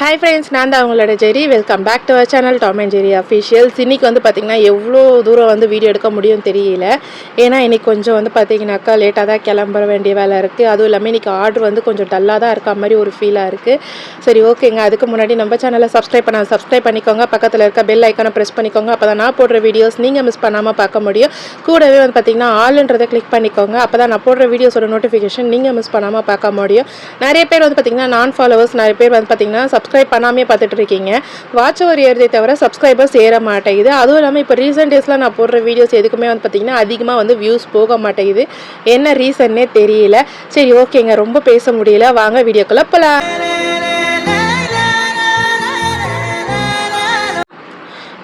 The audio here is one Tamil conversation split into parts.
ஹாய் ஃப்ரெண்ட்ஸ் நான் தான் அவங்களோட Jerry. Welcome back to our channel Tom and Jerry officials இன்னைக்கு வந்து பார்த்திங்கன்னா எவ்வளோ தூரம் வந்து வீடியோ எடுக்க முடியும் தெரியல. ஏன்னா இன்னைக்கு கொஞ்சம் வந்து பார்த்தீங்கன்னாக்கா லேட்டாக தான் கிளம்புற வேண்டிய வேலை இருக்குது அதுவும் இல்லாமல் இன்றைக்கி ஆர்டர் வந்து கொஞ்சம் டல்லாக தான் இருக்க மாதிரி ஒரு ஃபீலாக இருக்குது சரி ஓகேங்க அதுக்கு முன்னாடி நம்ம சேனலை சப்ஸ்கிரைப் பண்ண சப்ஸ்கிரைப் பண்ணிக்கோங்க. பக்கத்தில் இருக்க பெல் ஐக்கானை ப்ரெஸ் பண்ணிக்கோங்க. அப்போ தான் நான் போடுற வீடியோஸ் நீங்கள் மிஸ் பண்ணாமல் பார்க்க முடியும். கூடவே வந்து பார்த்தீங்கன்னா ஆளுன்றதை கிளிக் பண்ணிக்கோங்க. அப்போ தான் நான் போடுற வீடியோஸோட நோட்டிஃபிகேஷன் நீங்கள் மிஸ் பண்ணாமல் பார்க்க முடியும். நிறைய பேர் வந்து பார்த்தீங்கன்னா நான் ஃபாலோவர்ஸ் நிறைய பேர் வந்து பார்த்தீங்கன்னா சப்ஸ்கிரைப் பண்ணாமே பார்த்துட்டு இருக்கீங்க வாட்ச் ஓவர் ஏறுதே தவிர சப்ஸ்கிரைபர்ஸ் ஏற மாட்டேங்குது. அதுவும் இல்லாமல் இப்போ ரீசெண்ட் டேஸில் நான் போடுற வீடியோஸ் எதுக்குமே வந்து பார்த்திங்கன்னா அதிகமாக வந்து வியூஸ் போக மாட்டேங்குது. என்ன ரீசன்னே தெரியல. சரி ஓகேங்க ரொம்ப பேச முடியல. வாங்க வீடியோக்குள்ளே போகலாம்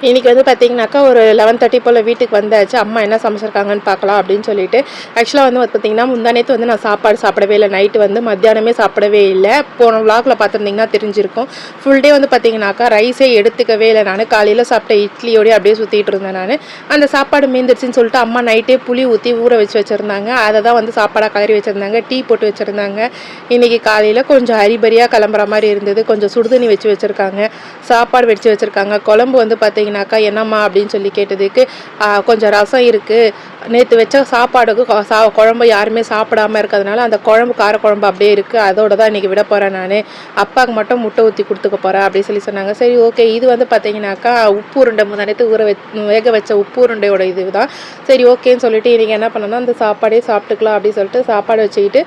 இன்றைக்கி வந்து பார்த்தீங்கனாக்கா ஒரு லெவன் தேர்ட்டி போல் வீட்டுக்கு வந்தாச்சு. அம்மா என்ன சமைச்சிருக்காங்கன்னு பார்க்கலாம் அப்படின்னு சொல்லிட்டு. ஆக்சுவலாக வந்து பார்த்தீங்கன்னா முந்தானேத்து வந்து நான் சாப்பாடு சாப்பிடவே இல்லை. நைட்டு வந்து மத்தியானமே சாப்பிடவே இல்லை. போன விளாகில் பார்த்துருந்தீங்கன்னா தெரிஞ்சிருக்கும். ஃபுல் டே வந்து பார்த்திங்கனாக்கா ரைஸே எடுத்துக்கவே இல்லை நான். காலையில் சாப்பிட்ட இட்லியோடய அப்படியே சுற்றிட்டு இருந்தேன் நான். அந்த சாப்பாடு மீந்துருச்சுன்னு சொல்லிட்டு அம்மா நைட்டே புளி ஊற்றி ஊற வச்சு வச்சுருந்தாங்க. அதை தான் வந்து சாப்பாடாக கலரி வச்சுருந்தாங்க. டீ போட்டு வச்சுருந்தாங்க. இன்னைக்கு காலையில் கொஞ்சம் அரிபரியாக கிளம்புற மாதிரி இருந்தது. கொஞ்சம் சுடுதண்ணி வச்சு வச்சுருக்காங்க. சாப்பாடு வச்சு வச்சுருக்காங்க. குழம்பு வந்து பார்த்தீங்கன்னாக்கா என்னம்மா? அப்படின்னு சொல்லி கேட்டதுக்கு கொஞ்சம் ரசம் இருக்குது நேற்று வச்ச சாப்பாடுக்கு சா குழம்பு யாருமே சாப்பிடாம இருக்கிறதுனால அந்த குழம்பு கார குழம்பு அப்படியே இருக்குது அதோட தான் இன்றைக்கி விட போகிறேன் நான். அப்பாவுக்கு மட்டும் முட்டை ஊற்றி கொடுத்துக்க போகிறேன் அப்படின்னு சொல்லி சொன்னாங்க. சரி ஓகே. இது வந்து பார்த்தீங்கன்னாக்கா உப்பு உருண்டை முந்தானத்து ஊற வச் வேக வச்ச உப்பு உருண்டையோட இது தான். சரி ஓகேன்னு சொல்லிட்டு இன்றைக்கி என்ன பண்ணோம்னா அந்த சாப்பாடே சாப்பிட்டுக்கலாம் அப்படின்னு சொல்லிட்டு சாப்பாடு வச்சுக்கிட்டு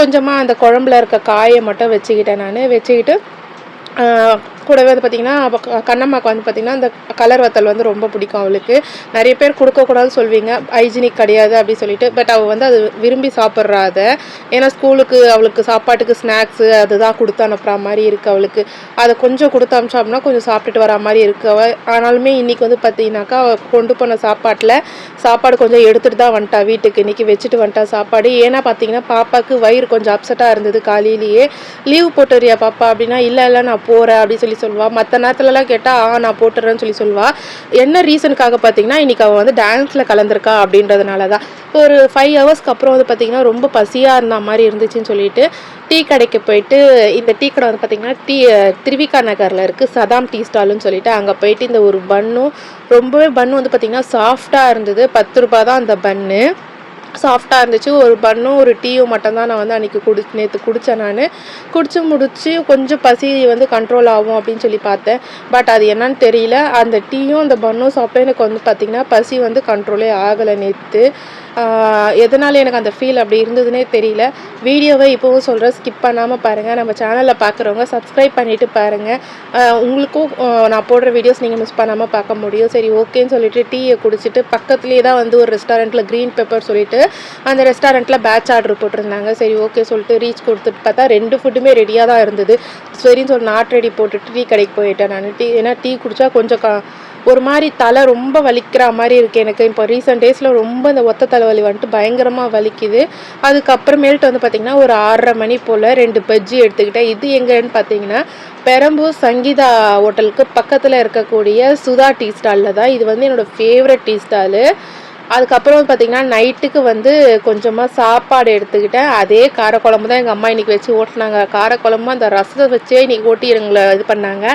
கொஞ்சமாக அந்த குழம்புல இருக்க காயை மட்டும் வச்சுக்கிட்டேன் நான். வச்சுக்கிட்டு கூடவே வந்து பார்த்திங்கன்னா அவ கண்ணம்மாக்கு வந்து பார்த்திங்கன்னா அந்த கலர் வத்தல் வந்து ரொம்ப பிடிக்கும் அவளுக்கு. நிறைய பேர் கொடுக்கக்கூடாதுன்னு சொல்வீங்க. ஹைஜீனிக் கிடையாது அப்படின்னு சொல்லிட்டு. பட் அவள் வந்து அது விரும்பி சாப்பிட்றா அதை. ஏன்னா ஸ்கூலுக்கு அவளுக்கு சாப்பாட்டுக்கு ஸ்நாக்ஸு அதுதான் கொடுத்து அனுப்புகிற மாதிரி இருக்குது அவளுக்கு. அதை கொஞ்சம் கொடுத்து அனுப்பிச்சோம்னா கொஞ்சம் சாப்பிட்டுட்டு வரா மாதிரி இருக்கு அவள் ஆனாலுமே இன்றைக்கி வந்து பார்த்தீங்கன்னாக்கா அவள் கொண்டு போன சாப்பாட்டில் சாப்பாடு கொஞ்சம் எடுத்துகிட்டு தான் வந்துட்டா வீட்டுக்கு. இன்றைக்கி வச்சுட்டு வந்துட்டா சாப்பாடு. ஏன்னா பார்த்தீங்கன்னா பாப்பாவுக்கு வயிறு கொஞ்சம் அப்செட்டாக இருந்தது காலையிலேயே. லீவ் போட்டுறியா பாப்பா? அப்படின்னா இல்லை இல்லை நான் போகிறேன் அப்படின்னு சொல்லி சொல்லுவாள் மற்ற நேரத்துலலாம் கேட்டால் ஆ நான் போட்டுறேன்னு சொல்லி சொல்லுவாள் என்ன ரீசனுக்காக பார்த்தீங்கன்னா இன்றைக்கி அவள் வந்து டான்ஸில் கலந்துருக்கா அப்படின்றதுனால தான் ஒரு ஃபைவ் ஹவர்ஸ்க்கு அப்புறம் வந்து பார்த்தீங்கன்னா ரொம்ப பசியாக இருந்த மாதிரி இருந்துச்சுன்னு சொல்லிட்டு டீ கடைக்கு போயிட்டு இந்த டீ கடை வந்து பார்த்தீங்கன்னா டீ திருவிக்கா நகரில் இருக்குது சதாம் டீ ஸ்டாலுன்னு சொல்லிட்டு அங்கே போயிட்டு இந்த ஒரு பன்னும் ரொம்பவே பன்னு வந்து பார்த்தீங்கன்னா சாஃப்டாக இருந்தது. பத்து ரூபா தான் அந்த பன்னு சாஃப்டாக இருந்துச்சு. ஒரு பன்னும் ஒரு டீயும் மட்டும்தான் நான் வந்து அன்றைக்கி குடி நேற்று குடித்தேன் நான். குடித்து முடித்து கொஞ்சம் பசி வந்து கண்ட்ரோல் ஆகும் அப்படின்னு சொல்லி பார்த்தேன். பட் அது என்னன்னு தெரியல. அந்த டீயும் அந்த பன்னும் சாப்பிட்டா எனக்கு வந்து பார்த்திங்கன்னா பசி வந்து கண்ட்ரோலே ஆகலை நேற்று எதனால் எனக்கு அந்த ஃபீல் அப்படி இருந்ததுனே தெரியல. வீடியோவை இப்போவும் சொல்கிறேன் ஸ்கிப் பண்ணாமல் பாருங்கள் நம்ம சேனலில் பார்க்குறவங்க சப்ஸ்கிரைப் பண்ணிவிட்டு பாருங்கள் உங்களுக்கும் நான் போடுற வீடியோஸ் நீங்கள் மிஸ் பண்ணாமல் பார்க்க முடியும். சரி ஓகேன்னு சொல்லிட்டு டீயை குடிச்சிட்டு பக்கத்துலேயே தான் வந்து ஒரு ரெஸ்டாரண்ட்டில் க்ரீன் பெப்பர் சொல்லிட்டு அந்த ரெஸ்டாரண்ட்டில் பேட்ச் ஆர்டர் போட்டிருந்தாங்க. சரி ஓகே சொல்லிட்டு ரீச் கொடுத்துட்டு பார்த்தா ரெண்டு ஃபுட்டுமே ரெடியாக தான் இருந்தது. சரின்னு சொல்லி நாட் ரெடி போட்டுட்டு டீ கடைக்கு போயிட்டேன் நான். டீ ஏன்னா டீ குடித்தா கொஞ்சம் க ஒரு மாதிரி தலை ரொம்ப வலிக்கிற மாதிரி இருக்குது எனக்கு. இப்போ ரீசெண்ட் டேஸில் ரொம்ப இந்த ஒத்த தலைவலி வந்துட்டு பயங்கரமாக வலிக்குது. அதுக்கப்புறமேல்ட்டு வந்து பார்த்திங்கன்னா ஒரு ஆறரை மணி போல் ரெண்டு பஜ்ஜி எடுத்துக்கிட்டேன். இது எங்கேன்னு பார்த்தீங்கன்னா பெரம்பூர் சங்கீதா ஹோட்டலுக்கு பக்கத்தில் இருக்கக்கூடிய சுதா டீ ஸ்டாலில் தான். இது வந்து என்னோடய ஃபேவரட் டீ ஸ்டாலு அதுக்கப்புறம் வந்து பார்த்திங்கன்னா நைட்டுக்கு வந்து கொஞ்சமாக சாப்பாடு எடுத்துக்கிட்டேன். அதே காரக்குழம்பு தான் எங்கள் அம்மா இன்றைக்கி வச்சு ஓட்டினாங்க. காரக்குழம்பு அந்த ரசத்தை வச்சே இன்றைக்கி ஓட்டி எங்களை இது பண்ணாங்க.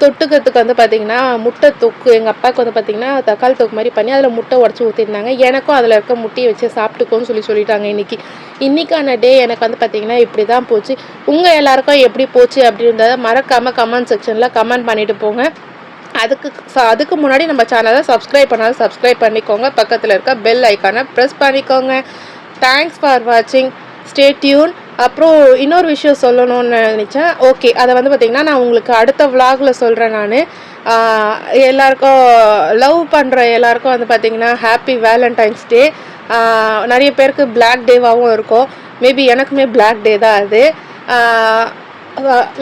தொட்டுக்கிறதுக்கு வந்து பார்த்திங்கன்னா முட்டை தொக்கு எங்கள் அப்பாவுக்கு வந்து பார்த்திங்கன்னா தக்காளி தொக்கு மாதிரி பண்ணி அதில் முட்டை உடச்சி ஊற்றிருந்தாங்க எனக்கும் அதில் இருக்க முட்டையை வச்சு சாப்பிட்டுக்கோன்னு சொல்லி சொல்லிட்டாங்க இன்னைக்கு. இன்றைக்கான டே எனக்கு வந்து பார்த்திங்கன்னா இப்படி தான் போச்சு. உங்கள் எல்லாருக்கும் எப்படி போச்சு அப்படின்றத மறக்காமல் கமெண்ட் செக்ஷனில் கமெண்ட் பண்ணிட்டு போங்க. அதுக்கு அதுக்கு முன்னாடி நம்ம சேனலை சப்ஸ்கிரைப் பண்ணாலும் சப்ஸ்கிரைப் பண்ணிக்கோங்க. பக்கத்தில் இருக்க பெல் ஐக்கானை ப்ரெஸ் பண்ணிக்கோங்க. தேங்க்ஸ் ஃபார் வாட்சிங் ஸ்டே டியூன் அப்புறம் இன்னொரு விஷயம் சொல்லணும்னு நினச்சேன். ஓகே அதை வந்து பார்த்திங்கன்னா நான் உங்களுக்கு அடுத்த விலாகில் சொல்கிறேன் நான். எல்லாருக்கும் லவ் பண்ணுற எல்லாருக்கும் வந்து பார்த்திங்கன்னா ஹாப்பி வேலண்டைன்ஸ் டே நிறைய பேருக்கு பிளாக் டேவாகவும் இருக்கும். மேபி எனக்குமே பிளாக் டே தான் அது.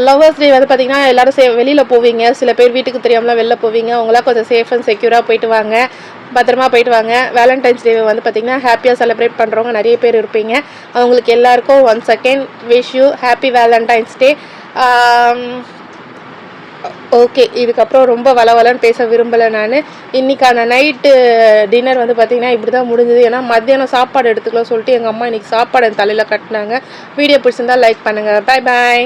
லவ்வர்ஸ் டே வந்து பார்த்தீங்கன்னா எல்லாரும் சே வெளியில் போவீங்க. சில பேர் வீட்டுக்கு தெரியாமலாம் வெளில போவீங்க. அவங்களாம் கொஞ்சம் சேஃப் அண்ட் செக்யூராக போயிட்டு வாங்க. பத்திரமா போயிட்டு வாங்க. வேலண்டைன்ஸ் டே வந்து பார்த்தீங்கன்னா ஹாப்பியாக செலிப்ரேட் பண்ணுறவங்க நிறைய பேர் இருப்பீங்க. அவங்களுக்கு எல்லாருக்கும் one second wish you happy Valentine's day okay இதுக்கப்புறம் ரொம்ப வளவலன்னு பேச விரும்பலை நான். இன்னைக்கான நைட்டு டின்னர் வந்து பார்த்தீங்கன்னா இப்படி தான் முடிஞ்சது. ஏன்னா மத்தியானம் சாப்பாடு எடுத்துக்கலாம் சொல்லிட்டு எங்கள் அம்மா இன்னைக்கு சாப்பாடு என் தலையில் கட்டினாங்க. வீடியோ பிடிச்சிருந்தா லைக் பண்ணுங்கள் பை பாய்